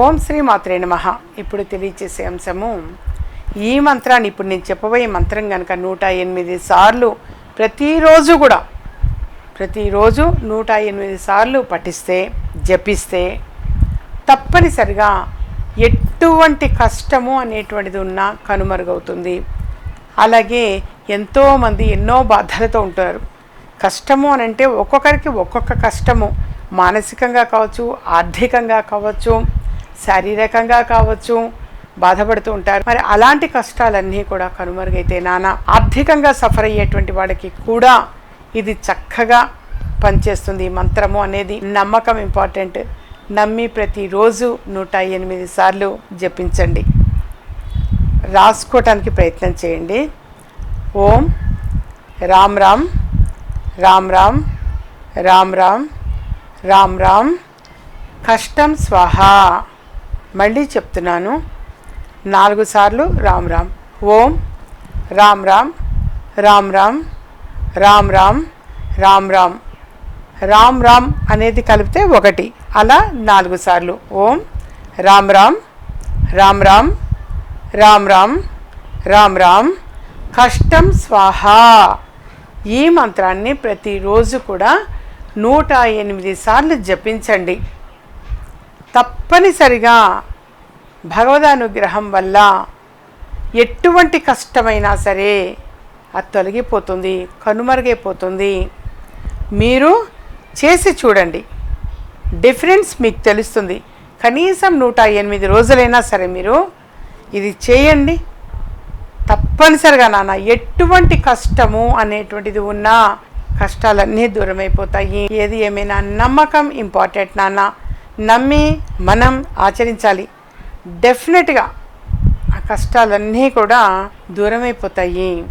ఓం శ్రీ మాత్రే నమ. ఇప్పుడు తెలియచేసే అంశము ఈ మంత్రాన్ని ఇప్పుడు నేను చెప్పబోయే మంత్రం కనుక నూట ఎనిమిది సార్లు ప్రతిరోజు కూడా ప్రతిరోజు నూట ఎనిమిది సార్లు పఠిస్తే జపిస్తే తప్పనిసరిగా ఎటువంటి కష్టము అనేటువంటిది ఉన్నా కనుమరుగవుతుంది. అలాగే ఎంతోమంది ఎన్నో బాధలతో ఉంటారు. కష్టము అని అంటే ఒక్కొక్కరికి ఒక్కొక్క కష్టము. మానసికంగా కావచ్చు ఆర్థికంగా కావచ్చు శారీరకంగా కావచ్చు బాధపడుతూ ఉంటారు. మరి అలాంటి కష్టాలన్నీ కూడా కనుమరుగైతే నానా ఆర్థికంగా సఫర్ అయ్యేటువంటి వాళ్ళకి కూడా ఇది చక్కగా పనిచేస్తుంది. ఈ మంత్రము అనేది నమ్మకం ఇంపార్టెంట్. నమ్మి ప్రతిరోజు నూట ఎనిమిది సార్లు జపించండి. రాసుకోవటానికి ప్రయత్నం చేయండి. ఓం రామ్ రామ్ రామ్ రామ్ రామ్ రామ్ రామ్ రామ్. కష్టం స్వాహా. మళ్ళీ చెప్తున్నాను. నాలుగు సార్లు రామ్ రామ్. ఓం రామ్ రామ్ రామ్ రామ్ రామ్ రామ్ రామ్ రామ్. రామ్ రామ్ అనేది కలిపితే ఒకటి. అలా నాలుగు సార్లు. ఓం రామ్ రామ్ రామ్ రామ్ రామ్ రామ్ రామ్ రామ్. కష్టం స్వాహ. ఈ మంత్రాన్ని ప్రతిరోజు కూడా నూట ఎనిమిది సార్లు జపించండి. తప్పనిసరిగా భగవదానుగ్రహం వల్ల ఎటువంటి కష్టమైనా సరే అది తొలగిపోతుంది కనుమరుగైపోతుంది. మీరు చేసి చూడండి. డిఫరెన్స్ మీకు తెలుస్తుంది. కనీసం నూట ఎనిమిది రోజులైనా సరే మీరు ఇది చేయండి. తప్పనిసరిగా నాన్న ఎటువంటి కష్టము అనేటువంటిది ఉన్నా కష్టాలన్నీ దూరమైపోతాయి. ఏది ఏమైనా నమ్మకం ఇంపార్టెంట్ నాన్న. నమ్మి మనం ఆచరించాలి. డెఫినెట్గా ఆ కష్టాలన్నీ కూడా దూరమైపోతాయి.